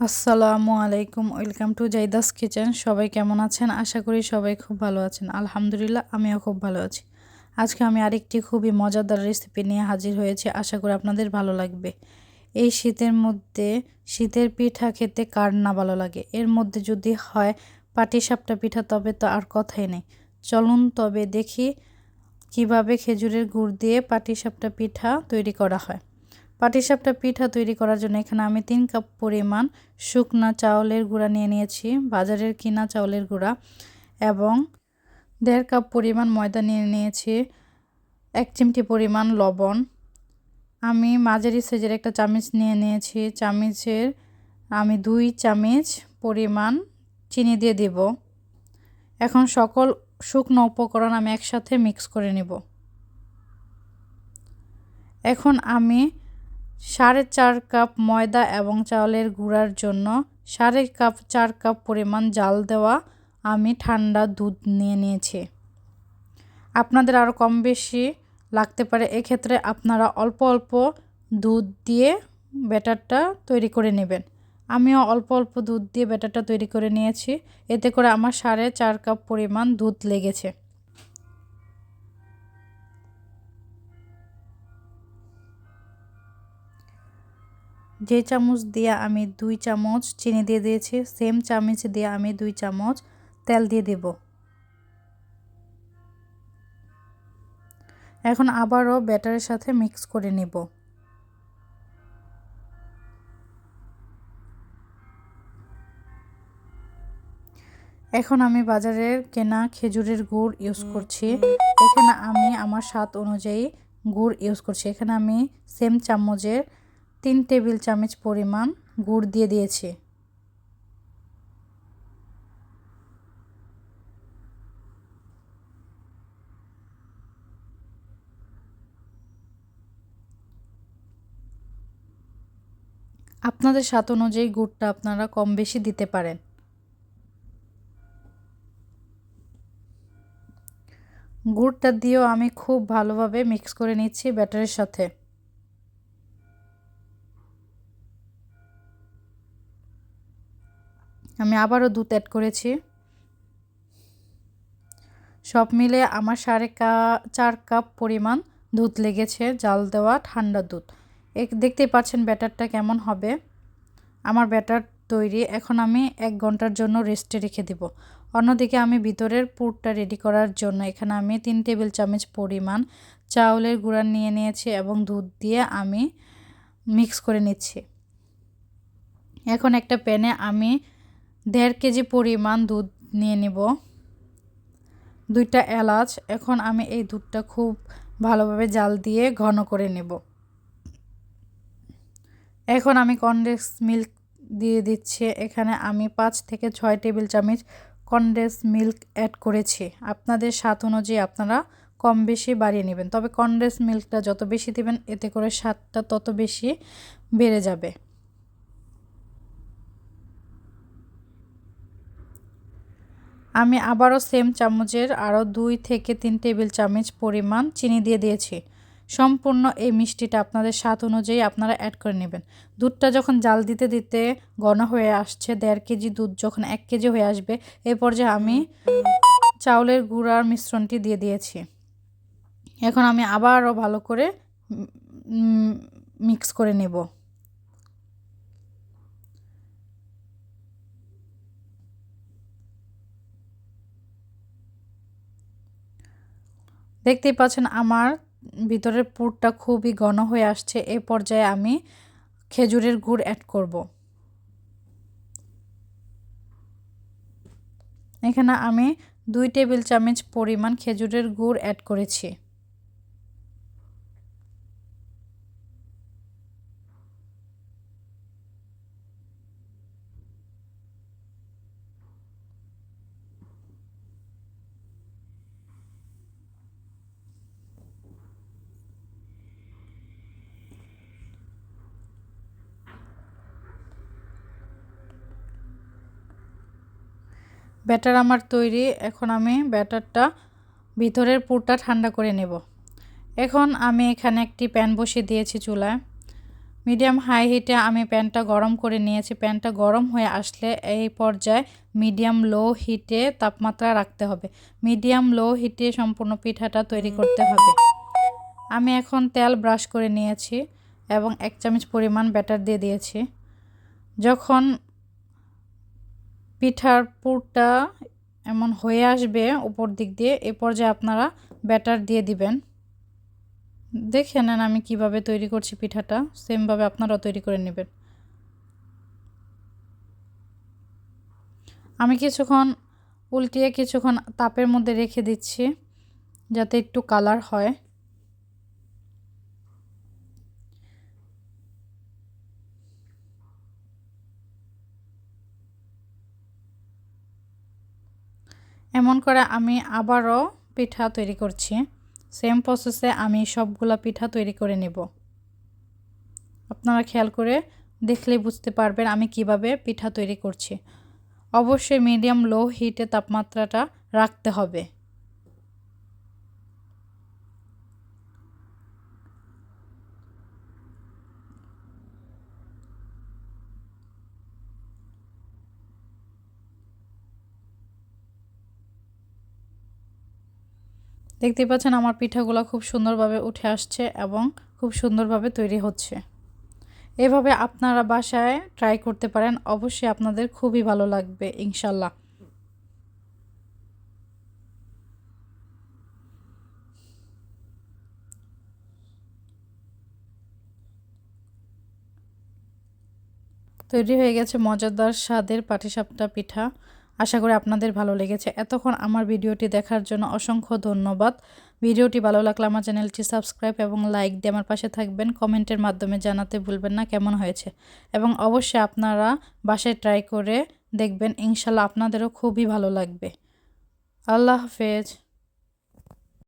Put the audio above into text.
আসসালামু আলাইকুম, welcome to জাইদাস kitchen. সবাই কেমন আছেন? আশা করি সবাই খুব ভালো আছেন। আলহামদুলিল্লাহ, আমিও খুব ভালো আছি। আজকে আমি আরেকটি খুবই মজাদার রেসিপি নিয়ে হাজির হয়েছি। আশা করি আপনাদের ভালো লাগবে। এই শীতের মধ্যে শীতের পিঠা খেতে কার না ভালো লাগে? এর মধ্যে যদি হয় পাটিসাপটা পিঠা, তবে তো আর কথাই নেই। চলুন তবে দেখি কীভাবে খেজুরের গুড় দিয়ে পাটিসাপটা পিঠা তৈরি করা হয়। পাটিসাপটা পিঠা তৈরি করার জন্য এখানে আমি তিন কাপ পরিমাণ শুকনা চাউলের গুঁড়া নিয়ে নিয়েছি, বাজারের কিনা চাউলের গুঁড়া, এবং দেড় কাপ পরিমাণ ময়দা নিয়ে নিয়েছি, এক চিমটি পরিমাণ লবণ। আমি মাঝারি সাইজের একটা চামচ নিয়ে নিয়েছি, চামচের আমি দুই চামচ পরিমাণ চিনি দিয়ে দেব। এখন সকল শুকনো উপকরণ আমি একসাথে মিক্স করে নেব। এখন আমি সাড়ে চার কাপ ময়দা এবং চাউলের গুঁড়ার জন্য সাড়ে কাপ, চার কাপ পরিমাণ জাল দেওয়া আমি ঠান্ডা দুধ নিয়ে নিয়েছি। আপনাদের আরও কম বেশি লাগতে পারে, এক্ষেত্রে আপনারা অল্প অল্প দুধ দিয়ে ব্যাটারটা তৈরি করে নেবেন। আমিও অল্প অল্প দুধ দিয়ে ব্যাটারটা তৈরি করে নিয়েছি। এতে করে আমার সাড়ে চার কাপ পরিমাণ দুধ লেগেছে। যে চামচ দিয়ে আমি দুই চামচ চিনি দিয়ে দিয়েছি সেম চামচ দিয়ে আমি দুই চামচ তেল দিয়ে দেব। এখন আবারও ব্যাটারের সাথে মিক্স করে নেব। এখন আমি বাজারের কেনা খেজুরের গুড় ইউজ করছি। এখানে আমি আমার স্বাদ অনুযায়ী গুড় ইউজ করছি। এখানে আমি সেম চামচের তিন টেবিল চামচ পরিমাণ গুড় দিয়ে দিয়েছি। আপনাদের স্বাদ অনুযায়ী গুড়টা আপনারা কম বেশি দিতে পারেন। গুড়টা দিয়েও আমি খুব ভালোভাবে মিক্স করে নিচ্ছি ব্যাটারের সাথে। আমি আবারও দুধ অ্যাড করেছি। সব মিলে আমার সাড়ে কা, চার কাপ পরিমাণ দুধ লেগেছে, জাল দেওয়া ঠান্ডা দুধ। এক, দেখতেই পাচ্ছেন ব্যাটারটা কেমন হবে। আমার ব্যাটার তৈরি, এখন আমি এক ঘণ্টার জন্য রেস্টে রেখে দেব। অন্যদিকে আমি ভিতরের পুরটা রেডি করার জন্য এখানে আমি তিন টেবিল চামচ পরিমাণ চাউলের গুঁড়া নিয়ে নিয়েছি এবং দুধ দিয়ে আমি মিক্স করে নিচ্ছি। এখন একটা প্যানে আমি দেড় কেজি পরিমাণ দুধ নিয়ে নেব। দুইটা এলাচ। এখন আমি এই দুধটা খুব ভালোভাবে জাল দিয়ে ঘন করে নেব। এখন আমি কনডেন্স মিল্ক দিয়ে দিচ্ছি। এখানে আমি পাঁচ থেকে ছয় টেবিল চামচ কনডেন্স মিল্ক অ্যাড করেছি। আপনাদের স্বাদ অনুযায়ী আপনারা কম বেশি বাড়িয়ে নেবেন। তবে কনডেন্স মিল্কটা যত বেশি দেবেন, এতে করে স্বাদটা তত বেশি বেড়ে যাবে। আমি আবারও সেম চামচের আরও দুই থেকে তিন টেবিল চামচ পরিমাণ চিনি দিয়ে দিয়েছি। সম্পূর্ণ এই মিষ্টিটা আপনাদের স্বাদ অনুযায়ী আপনারা অ্যাড করে নেবেন। দুধটা যখন জাল দিতে দিতে ঘন হয়ে আসছে, দেড় কেজি দুধ যখন এক কেজি হয়ে আসবে এই পর্যায়ে আমি চাউলের গুঁড়ার মিশ্রণটি দিয়ে দিয়েছি। এখন আমি আবারও ভালো করে মিক্স করে নেব। দেখতেই পাচ্ছেন আমার ভিতরের পুরটা খুবই ঘন হয়ে আসছে। এ পর্যায়ে আমি খেজুরের গুড় অ্যাড করব। এখানে আমি দুই টেবিল চামচ পরিমাণ খেজুরের গুড় অ্যাড করেছি। ব্যাটার আমার তৈরি, এখন আমি ব্যাটারটা ভিতরের পুরটা ঠান্ডা করে নেব। এখন আমি এখানে একটি প্যান বসিয়ে দিয়েছি চুলায়। মিডিয়াম হাই হিটে আমি প্যানটা গরম করে নিয়েছি। প্যানটা গরম হয়ে আসলে এই পর্যায়ে মিডিয়াম লো হিটে তাপমাত্রা রাখতে হবে। মিডিয়াম লো হিটে সম্পূর্ণ পিঠাটা তৈরি করতে হবে। আমি এখন তেল ব্রাশ করে নিয়েছি এবং এক চামচ পরিমাণ ব্যাটার দিয়ে দিয়েছি। যখন পিঠার পুরটা এমন হয়ে আসবে উপর দিক দিয়ে, এ পর্যায়ে আপনারা ব্যাটার দিয়ে দিবেন। দেখে নেন আমি কীভাবে তৈরি করছি পিঠাটা, সেমভাবে আপনারাও তৈরি করে নেবেন। আমি কিছুক্ষণ উল্টিয়ে কিছুক্ষণ তাপের মধ্যে রেখে দিচ্ছি, যাতে একটু কালার হয়। এমন করে আমি আবারও পিঠা তৈরি করছি। সেম প্রসেসে আমি সবগুলা পিঠা তৈরি করে নেব। আপনারা খেয়াল করে দেখলে বুঝতে পারবেন আমি কীভাবে পিঠা তৈরি করছি। অবশ্যই মিডিয়াম লো হিটে তাপমাত্রাটা রাখতে হবে। দেখতে পাচ্ছেন আমার পিঠাগুলো খুব সুন্দরভাবে উঠে আসছে এবং খুব সুন্দরভাবে তৈরি হচ্ছে। এভাবে আপনারা বাসায় ট্রাই করতে পারেন, অবশ্যই আপনাদের খুবই ভালো লাগবে, ইনশাল্লাহ। তৈরি হয়ে গেছে মজাদার স্বাদের পাটিসাপটা পিঠা। আশা করি আপনাদের ভালো লেগেছে। এতক্ষণ আমার ভিডিওটি দেখার জন্য অসংখ্য ধন্যবাদ। ভিডিওটি ভালো লাগলে আমার চ্যানেলটি সাবস্ক্রাইব এবং লাইক দিয়ে আমার পাশে থাকবেন। কমেন্টের মাধ্যমে জানাতে ভুলবেন না কেমন হয়েছে। এবং অবশ্যই আপনারা বাসায় ট্রাই করে দেখবেন। ইনশাল্লাহ আপনাদেরও খুবই ভালো লাগবে। আল্লাহ হাফেজ।